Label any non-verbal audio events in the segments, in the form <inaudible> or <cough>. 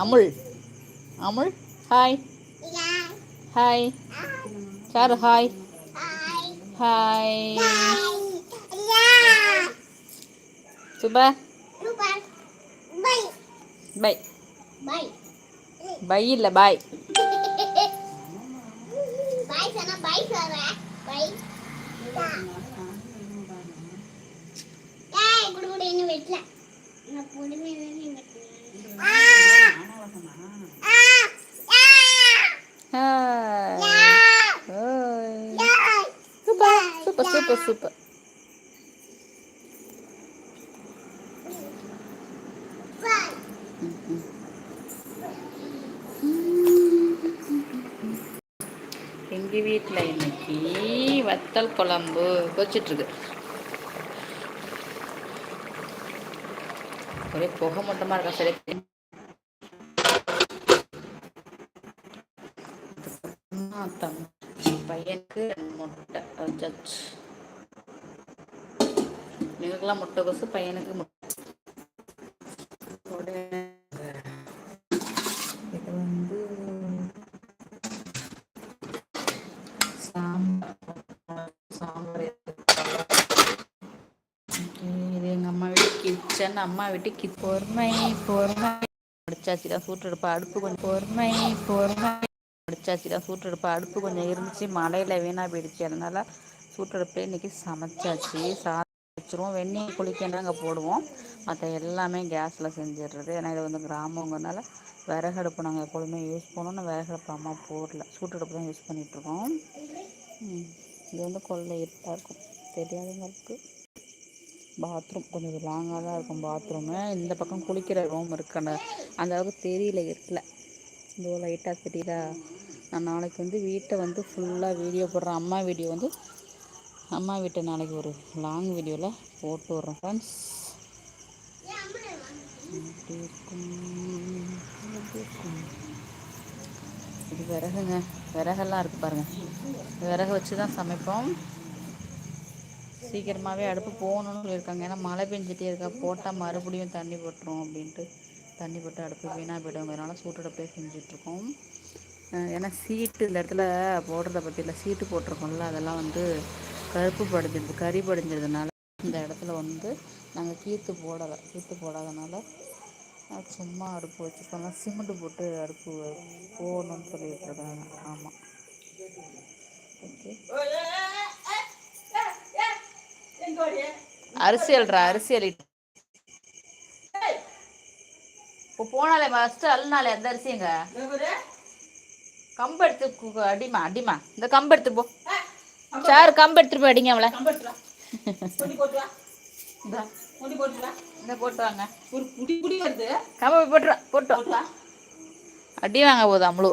Amul. Amul hi hi sir hi hi Subha. Bye bye இல்லை bye என்ன வெட்டல? நான் பொறுமையாக வெட்டல சூப்பர் சூப்பர் சூப்பர் சூப்பர் எங்கள் வீட்டில் இன்னைக்கு வத்தல் குழம்பு கொச்சிட்ருக்கு ஒரே புகை மட்டுமா இருக்கா சரி. பையனுக்கு முட்டை. எங்களுக்கெல்லாம் முட்டை கொசு பையனுக்கு முட்டை. நான் அம்மா விட்டு கி பொறுமை பொறுமை. முடிச்சாச்சு தான் சூட்டெடுப்பா அடுப்பு கொஞ்சம் பொறுமை பொறுமை. முடிச்சாச்சு தான் சூட்டெடுப்பா அடுப்பு கொஞ்சம் இருந்துச்சு மழையில் வீணாக போயிடுச்சு. அதனால சூட்டெடுப்பே இன்னைக்கு சமைச்சாச்சு. சாதம் வச்சுருவோம் வெந்நீர் குளிக்கணும் அங்கே போடுவோம். மற்ற எல்லாமே கேஸில் செஞ்சிடுறது. ஏன்னா இது வந்து கிராமங்கிறதுனால விறகடுப்பு நாங்கள் எப்பொழுதுமே யூஸ் பண்ணோம்னா விறகடுப்பு அம்மா போடல. சூட்டடுப்பு தான் யூஸ் பண்ணிகிட்ருக்கோம் இது வந்து கொள்ளை இருப்பாக இருக்கும். தெரியாதவங்களுக்கு பாத்ரூம் கொஞ்சம் லாங்காக தான் இருக்கும் பாத்ரூமு இந்த பக்கம் குளிக்கிற ரூம் இருக்கு. அந்த அந்த அளவுக்கு தெரியல இருக்கல இந்த லைட்டாக தெரியல. நான் நாளைக்கு வந்து வீட்டை வந்து ஃபுல்லாக வீடியோ போடுறேன். அம்மா வீடியோ வந்து அம்மா வீட்டை நாளைக்கு ஒரு லாங் வீடியோவில் போட்டு விட்றேன் ஃப்ரெண்ட்ஸ் எப்படி இருக்கும்? எப்படி இருக்கும்? இது விறகுங்க. விறகெல்லாம் இருக்குது பாருங்கள் விறகு வச்சு தான் சமைப்போம். சீக்கிரமாகவே அடுப்பு போகணுன்னு சொல்லியிருக்காங்க. ஏன்னா மழை பெஞ்சிட்டே இருக்கா. போட்டால் மறுபடியும் தண்ணி போட்டுரும் அப்படின்ட்டு தண்ணி போட்டு அடுப்பு வீணாக போய்டுங்கிறனால சூட்டடுப்பே செஞ்சிட்ருக்கோம். ஏன்னா சீட்டு இந்த இடத்துல போடுறத பற்றியில் சீட்டு போட்டிருக்கோம்ல. அதெல்லாம் வந்து கருப்பு படிஞ்சிருது கறி படிஞ்சதுனால இந்த இடத்துல வந்து நாங்கள் கீத்து போடலை. கீத்து போடாதனால சும்மா அடுப்பு வச்சுக்கோங்க. சிமெண்ட்டு போட்டு அடுப்பு போடணும்னு சொல்லிட்டு இருக்காங்க ஆமாம் ஓகே. அரிசியல்ரா அரிசியல். இப்போ போனாலே ஃபஸ்ட்டு அல்னாலே அந்த அரிசிங்க? கம்பு எடுத்து அடிமா அடிமா இந்த கம்பு எடுத்து போ. சார் கம்பு எடுத்துட்டு போய் அடிங்க அவளை. இந்தா, இந்த போட்டு வாங்க. ஒரு புடி புடி வருது. கம்பு போய் போட்டுருவா. போட்டு வா. அடி வாங்க போகுது அம்மளு.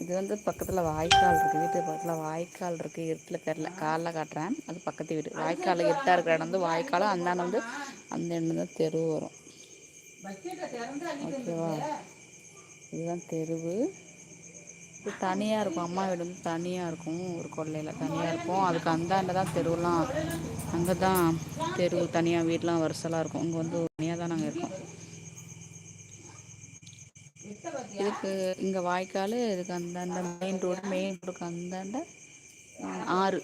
இது வந்து பக்கத்தில் வாய்க்கால் இருக்குது வீட்டு பக்கத்தில் வாய்க்கால் இருக்குது இருட்டில் தெரில. காலைல காட்டுறேன். அது பக்கத்து வீடு. வாய்க்கால் இருட்டாக இருக்கிற இடம் வந்து வாய்க்காலும் அந்தாண்ட வந்து அந்த எண்ணம் தான் தெரு வரும். ஓகேவா? இதுதான் தெருவு. இது தனியாக இருக்கும். அம்மா வீடு வந்து தனியாக இருக்கும். ஒரு கொல்லையில் தனியாக இருக்கும். அதுக்கு அந்தாண்ட தான் தெருவெலாம் அங்கே தான் தெரு தனியாக வீடெலாம் வரிசலாக இருக்கும். இங்கே வந்து தனியாக தான் நாங்கள் இருக்கோம். இதுக்கு இங்கே வாய்க்கால் இதுக்கு அந்தாண்ட மெயின் ரோடு மெயின் ரோடுக்கு அந்தாண்ட ஆறு.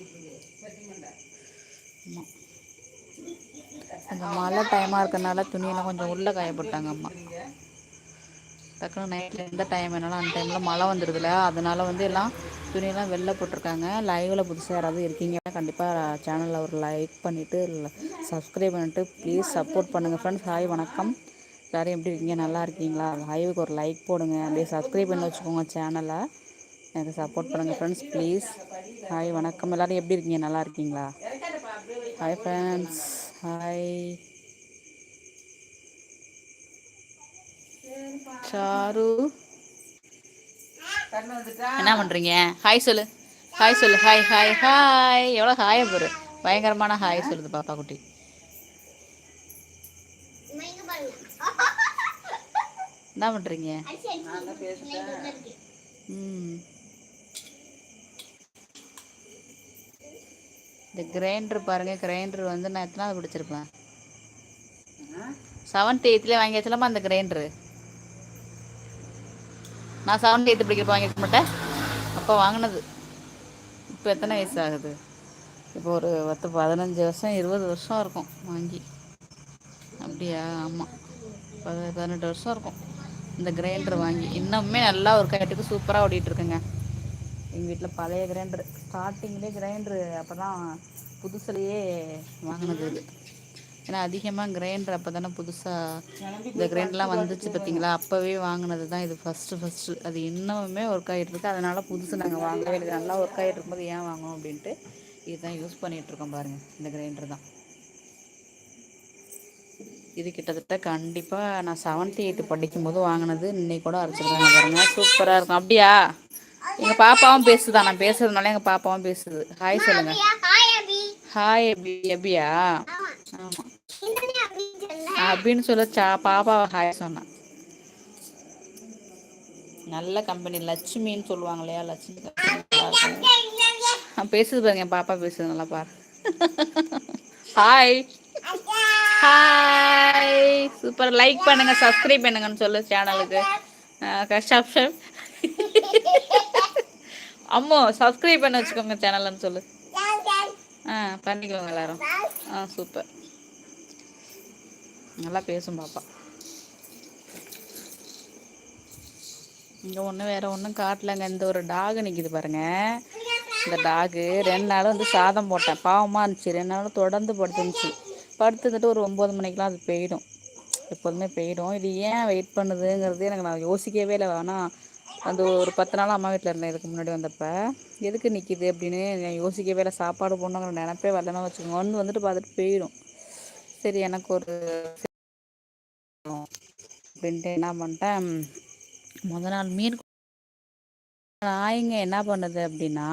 ஆமாம் கொஞ்சம் மழை டைமாக இருக்கிறனால துணியெல்லாம் கொஞ்சம் உள்ளே காயப்பட்டாங்க அம்மா. டக்குனு நைட்டில் எந்த டைம் வேணாலும் அந்த டைமில் மழை வந்துடுதுல அதனால் வந்து எல்லாம் துணியெல்லாம் வெளில போட்டிருக்காங்க. லைவில் புதுசாக யாராவது இருக்கீங்கன்னா கண்டிப்பாக சேனலில் ஒரு லைக் பண்ணிவிட்டு சப்ஸ்கிரைப் பண்ணிட்டு ப்ளீஸ் சப்போர்ட் பண்ணுங்கள் ஃப்ரெண்ட்ஸ் ஹாய் வணக்கம். எல்லோரும் எப்படி இருக்கீங்க? நல்லா இருக்கீங்களா? லைவுக்கு ஒரு லைக் போடுங்க. அப்படியே சப்ஸ்கிரைப் பண்ணி வச்சுக்கோங்க சேனலை எனக்கு சப்போர்ட் பண்ணுங்கள் ஃப்ரெண்ட்ஸ் ப்ளீஸ் ஹாய் வணக்கம். எல்லோரும் எப்படி இருக்கீங்க? நல்லா இருக்கீங்களா? Hi friends hi Charu. என்ன பண்ணுறீங்க ஹாய் சொல்லு. ஹாய் சொல்லு. ஹாய் ஹாய் ஹாய் எவ்வளோ ஹாய் பாரு பயங்கரமான ஹாய் சொல்லுது பாப்பா குட்டி இங்க பாருங்க என்ன பண்ணுறீங்க ம். இந்த கிரைண்டர் பாருங்கள் கிரைண்டர் வந்து நான் எத்தனாவது பிடிச்சிருப்பேன்? செவன்த் எய்த்லேயே வாங்கியாச்சுலமா அந்த கிரைண்டரு? நான் செவன்த் எய்த் படிக்கிறப்ப வாங்கியிருக்க மாட்டேன். அப்போ வாங்கினது. இப்போ எத்தனை வயசு ஆகுது? இப்போ ஒரு பத்து பதினஞ்சு வருஷம் இருபது வருஷம் இருக்கும் வாங்கி. அப்படியா? ஆமாம் பத பதினெட்டு வருஷம் இருக்கும். இந்த கிரைண்டர் வாங்கி இன்னுமே நல்லா ஒரு கட்டுக்கு சூப்பராக ஓடிட்டுருக்குங்க. எங்கள் வீட்டில் பழைய கிரைண்டர் ஸ்டார்டிங்லேயே கிரைண்டரு அப்போ தான் புதுசுலேயே வாங்கினது இது. ஏன்னா அதிகமாக கிரைண்டர் அப்போ தானே புதுசாக இந்த கிரைண்டர்லாம் வந்துச்சு பார்த்தீங்களா அப்போவே வாங்கினது தான் இது ஃபஸ்ட்டு ஃபஸ்ட்டு அது இன்னமுமே ஒர்க் ஆகிட்டு இருக்கு அதனால் புதுசு நாங்கள் வாங்கவே இல்லை. நல்லா ஒர்க் ஆகிட்டு இருக்கும்போது ஏன் வாங்கணும் அப்படின்ட்டு இதுதான் யூஸ் பண்ணிகிட்ருக்கோம் பாருங்கள் இந்த கிரைண்டர் தான். இது கிட்டத்தட்ட கண்டிப்பாக நான் செவன்த் எயித்து படிக்கும்போது வாங்கினது. இன்னைக்கு கூட அரைச்சிருக்காங்க பாருங்க. சூப்பராக இருக்கும். அப்படியா? எங்கள் பாப்பாவும் பேசுதா. நான் பேசுறதுனால எங்கள் பாப்பாவும் பேசுது. ஹாய் சொல்லுங்கள் ஹாய் அபி. ஆமா. ஆமாம் அப்படின்னு சொல்ல? சா பாப்பாவை ஹாய் சொன்னான் நல்ல கம்பெனி லட்சுமின்னு சொல்லுவாங்க இல்லையா லட்சுமி நான் பேசுது பாருங்க. என் பாப்பா பேசுது. நல்லா பாரு. <laughs> ஹாய் ஹாய் சூப்பர் லைக் பண்ணுங்க சப்ஸ்கிரைப் பண்ணுங்கன்னு சொல்லு சேனலுக்கு கஷ்டம் அம்மோ சப்ஸ்கிரைப் பண்ண வச்சுக்கோங்க சேனல்னு சொல்லு. ஆ பண்ணிக்கோங்க எல்லாரும். ஆ சூப்பர் நல்லா பேசும் பாப்பா. இங்கே ஒன்றும் வேற ஒன்றும் காட்டலங்க. இந்த ஒரு டாக் நிற்கிது பாருங்க. இந்த டாகு ரெண்டு நாளும் வந்து சாதம் போட்டேன். பாவமாக இருந்துச்சு. ரெண்டு நாளும் தொடர்ந்து படுத்துருந்துச்சு. படுத்துக்கிட்டு ஒரு ஒம்பது மணிக்கெலாம் அது போயிடும். எப்போதுமே போயிடும். இது ஏன் வெயிட் பண்ணுதுங்கிறது எனக்கு நான் யோசிக்கவே இல்லை. ஆனால் அந்த ஒரு பத்து நாள் அம்மா வீட்டில் இருந்தேன். இதுக்கு முன்னாடி வந்தப்போ. எதுக்கு நிற்கிது அப்படின்னு நான் யோசிக்கவே இல்லை. சாப்பாடு போடணுங்கிற நினப்பே வரலன்னு வச்சுக்கோங்க. வந்து வந்துட்டு பார்த்துட்டு போயிடும். சரி எனக்கு ஒரு அப்படின்ட்டு என்ன பண்ணிட்டேன். முத நாள் மீன் நாய்ங்க என்ன பண்ணுது அப்படின்னா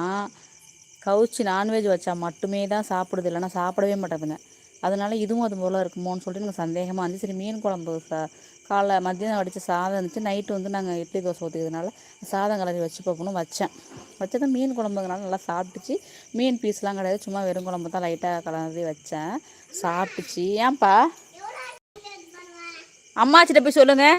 கவுச்சி நான்வெஜ் வச்சா மட்டுமே தான் சாப்பிடுது. இல்லைன்னா சாப்பிடவே மாட்டேதுங்க. அதனால இதுவும் அது போல் இருக்குமோன்னு சொல்லிட்டு எனக்கு சந்தேகமாக இருந்துச்சு. சரி மீன் குழம்பு சா காலைல மத்தியானம் வடித்த சாதம் இருந்துச்சு. நைட்டு வந்து நாங்கள் இட்லி தோசை ஊற்றிக்கிறதுனால சாதம் கலரி வச்சு பார்க்கணும் வச்சேன். வச்சது மீன் குழம்புங்கனால நல்லா சாப்பிட்டுச்சு. மீன் பீஸ்லாம் கிடையாது. சும்மா வெறும் குழம்பு தான் லைட்டாக கலந்து வச்சேன். சாப்பிட்டுச்சு. ஏன்பா? அம்மாச்சிட்ட போய் சொல்லுங்கள்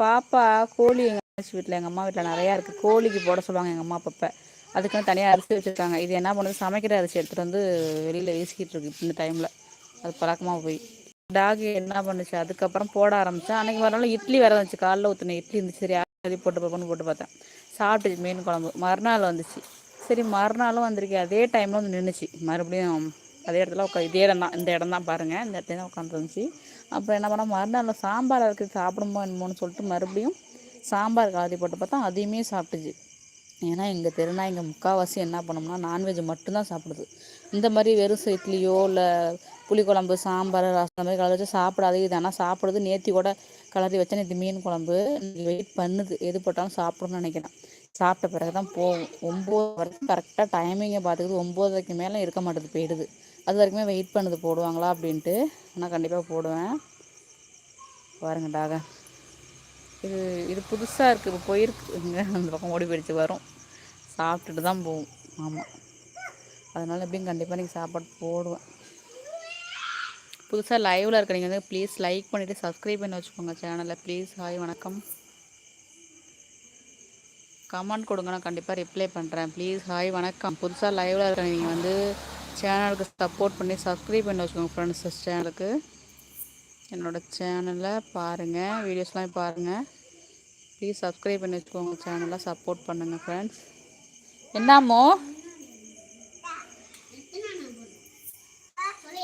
பாப்பா கோழி எங்கள் அம்மாச்சி வீட்டில் எங்கள் அம்மா வீட்டில் நிறையா இருக்குது கோழிக்கு போட சொல்லுவாங்க எங்கள் அம்மா அப்பப்போ. அதுக்குன்னு தனியாக அரிசி வச்சுருக்காங்க. இது என்ன பண்ணுது? சமைக்கிற அரிசி எடுத்துகிட்டு வந்து வெளியில் வீசிக்கிட்டு இருக்கு இந்த டைமில் அது பழக்கமாக போய். டாக் என்ன பண்ணுச்சு? அதுக்கப்புறம் போட ஆரம்பித்தேன் அன்றைக்கி மறுநாள் இட்லி வேறு வந்துச்சு காலைல ஊற்றின இட்லி இருந்துச்சு. சரி அரி போட்டு பார்ப்போன்னு போட்டு பார்த்தேன். சாப்பிட்டுச்சு மீன் குழம்பு. மறுநாள் வந்துச்சு. சரி மறுநாளும் வந்திருக்கு. அதே டைமில் வந்து நின்றுச்சு மறுபடியும் அதே இடத்துல உட்கா இதே இடம் தான். இந்த இடம் தான் பாருங்கள் இந்த இடத்துல தான் உட்காந்துருந்துச்சு அப்புறம் என்ன பண்ணால் மறுநாள் சாம்பார் இருக்குது சாப்பிடுமோ என்னமோன்னு சொல்லிட்டு மறுபடியும் சாம்பார் காதி போட்டு பார்த்தா அதையுமே சாப்பிட்டுச்சு. ஏன்னா எங்கள் தெருனா இங்கே முக்கால்வாசி என்ன பண்ணோம்னா நான்வெஜ் மட்டும்தான் சாப்பிடுது. இந்த மாதிரி வெறும் இட்லியோ இல்லை புளிக்குழம்பு சாம்பார் ரசம் அந்த மாதிரி கலர் வச்சு சாப்பிடாது இது. ஆனால் சாப்பிடுது நேற்றி கூட கலரி வச்சா நேற்று மீன் குழம்பு வெயிட் பண்ணுது. எது போட்டாலும் சாப்பிடணும்னு நினைக்கிறேன். சாப்பிட்ட பிறகு தான் போகும். ஒம்பது வரைக்கும் கரெக்டாக டைமிங்கை பார்த்துக்குது ஒம்போதரைக்கு மேலே இருக்க மாட்டேது போயிடுது. அது வரைக்குமே வெயிட் பண்ணுது போடுவாங்களா அப்படின்ட்டு. ஆனால் கண்டிப்பாக போடுவேன். பாருங்கடாக இது இது புதுசாக இருக்குது இப்போ போயிருக்குங்க. அந்த பக்கம் ஓடி போயிடுச்சு. வரும். சாப்பிட்டுட்டு தான் போகும் ஆமாம் அதனால் எப்படியும் கண்டிப்பாக நீங்கள் சாப்பாடு போடுவேன். புதுசாக லைவில் இருக்க நீங்கள் வந்து ப்ளீஸ் லைக் பண்ணிவிட்டு சப்ஸ்கிரைப் பண்ணி வச்சுக்கோங்க சேனலில் ப்ளீஸ் ஹாய் வணக்கம். கமெண்ட் கொடுங்க. நான் கண்டிப்பாக ரிப்ளை பண்ணுறேன் ப்ளீஸ் ஹாய் வணக்கம். புதுசாக லைவில் இருக்க நீங்கள் வந்து சேனலுக்கு சப்போர்ட் பண்ணி சப்ஸ்கிரைப் பண்ணி வச்சுக்கோங்க ஃப்ரெண்ட்ஸ் சேனலுக்கு என்னோடய சேனலை பாருங்கள் வீடியோஸ்லாம் பாருங்கள் ப்ளீஸ் சப்ஸ்கிரைப் பண்ணி வச்சுக்கோங்க சேனலை சப்போர்ட் பண்ணுங்கள் ஃப்ரெண்ட்ஸ் என்னாமோ சொல்லு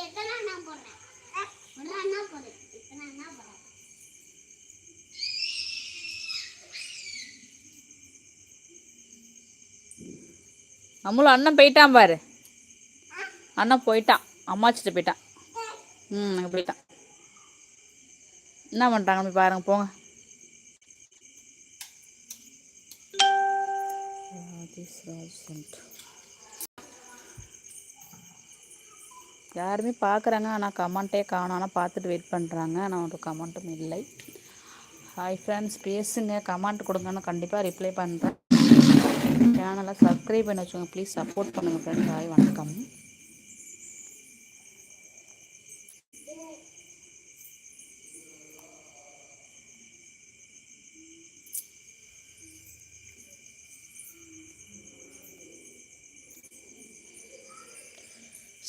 நம்மளும் அண்ணன் போயிட்டான் பாரு. அண்ணன் போயிட்டான். அம்மாச்சிட்ட போயிட்டான். ம் அங்கே போயிட்டான் என்ன பண்ணுறாங்க போய் பாருங்க போங்க. யாருமே பார்க்குறாங்க ஆனால் கமெண்ட்டே காணும். ஆனால் பார்த்துட்டு வெயிட் பண்ணுறாங்க ஆனால் ஒரு கமெண்ட்டும் இல்லை. ஹாய் ஃப்ரெண்ட்ஸ் பேசுங்க. கமெண்ட் கொடுங்கன்னு கண்டிப்பாக ரிப்ளை பண்ணுறேன் சேனலை சப்ஸ்கிரைப் பண்ணி வச்சுக்கோங்க. ப்ளீஸ் சப்போர்ட் பண்ணுங்கள் ஃப்ரெண்ட்ஸ் ஹாய் வணக்கம்.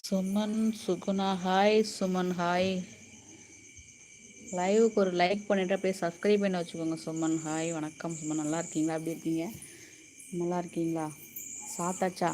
சுமன் சுகுணா ஹாய் சுமன் ஹாய் லைவுக்கு ஒரு லைக் பண்ணிவிட்டு அப்படியே சப்ஸ்கிரைப் பண்ணி வச்சுக்கோங்க சுமன் ஹாய் வணக்கம் சுமன். நல்லா இருக்கீங்களா? எப்படி இருக்கீங்க? நல்லா இருக்கீங்களா? சாப்பிட்டாச்சா?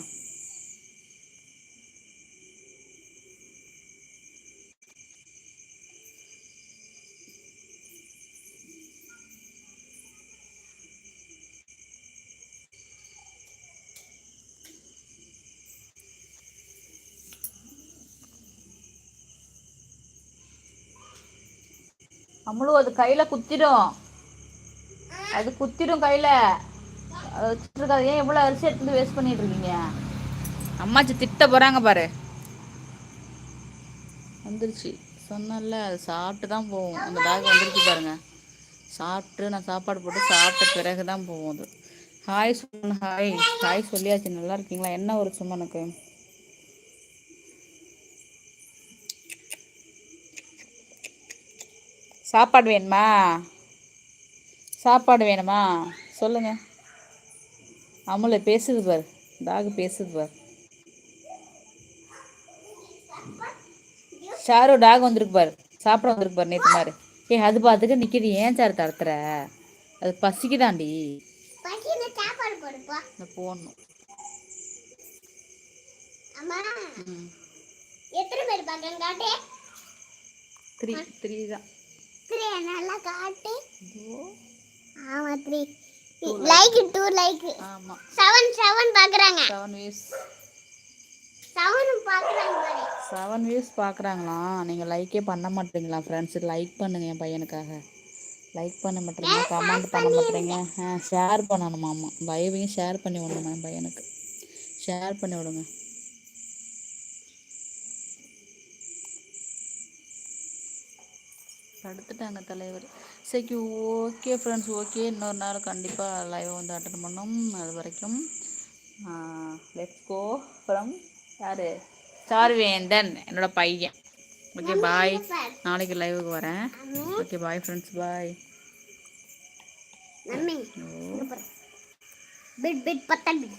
அம்மளு அது கையில் குத்திடும். அது குத்திடும் கையில். இருக்காது ஏன் எவ்வளோ அரிசி எடுத்து வேஸ்ட் பண்ணிட்டு இருக்கீங்க? அம்மாச்சி திட்ட போகிறாங்க பாரு. வந்துருச்சு. சொன்னல அது சாப்பிட்டு தான் போகும். அந்த டாக் வந்துருச்சு பாருங்க. சாப்பிட்டு நான் சாப்பாடு போட்டு சாப்பிட்ட பிறகு தான் போகும் அது. ஹாய் சுமன். ஹாய் ஹாய் சொல்லியாச்சு. நல்லா இருக்கீங்களா? என்ன ஒரு சுமனுக்கு? சாப்பாடு வேணுமா? சாப்பாடு வேணுமா? சொல்லுங்க. அமுல பேசுது பார். டாக் பேசுது பார். ஷாரு டாக் வந்திருக்கு பார். சாப்பிட வந்திருக்கு பார் நேற்று மாதிரி ஏ அது பார்த்துட்டு நிற்கிது ஏன் சார் தரத்துற? அது பசிக்குதாண்டி. போடணும். த்ரீ த்ரீ தான். த்ரீ நல்லா காட்டு இதோ. ஆமா த்ரீ லைக் டூ லைக். ஆமாம் செவன் செவன் பார்க்கறாங்க செவன் வியூஸ் செவன் பார்க்கறாங்க பாரு. செவன் வியூஸ் பார்க்குறாங்களா நீங்கள் லைக்கே பண்ண மாட்டீங்களா ஃப்ரெண்ட்ஸ் லைக் பண்ணுங்க என் பையனுக்காக. லைக் பண்ண மாட்டேங்க கமெண்ட் பண்ண மாட்டேங்க. ஆ ஷேர் பண்ணணுமா ஆமாம் லைவையும் ஷேர் பண்ணி விடணும் என் பையனுக்கு. ஷேர் பண்ணி விடுங்க. படுத்துட்டாங்க தலைவர். சரி ஓகே ஃப்ரெண்ட்ஸ் ஓகே. இன்னொரு நாள் கண்டிப்பாக லைவ் வந்து அட்டன் பண்ணோம். அது வரைக்கும் லெட்ஸ் கோ ஃப்ரம் யார்? சார்வேந்தன் என்னோட பையன். ஓகே பாய் நாளைக்கு லைவுக்கு வரேன். Okay bye friends bye bit bit பத்தன்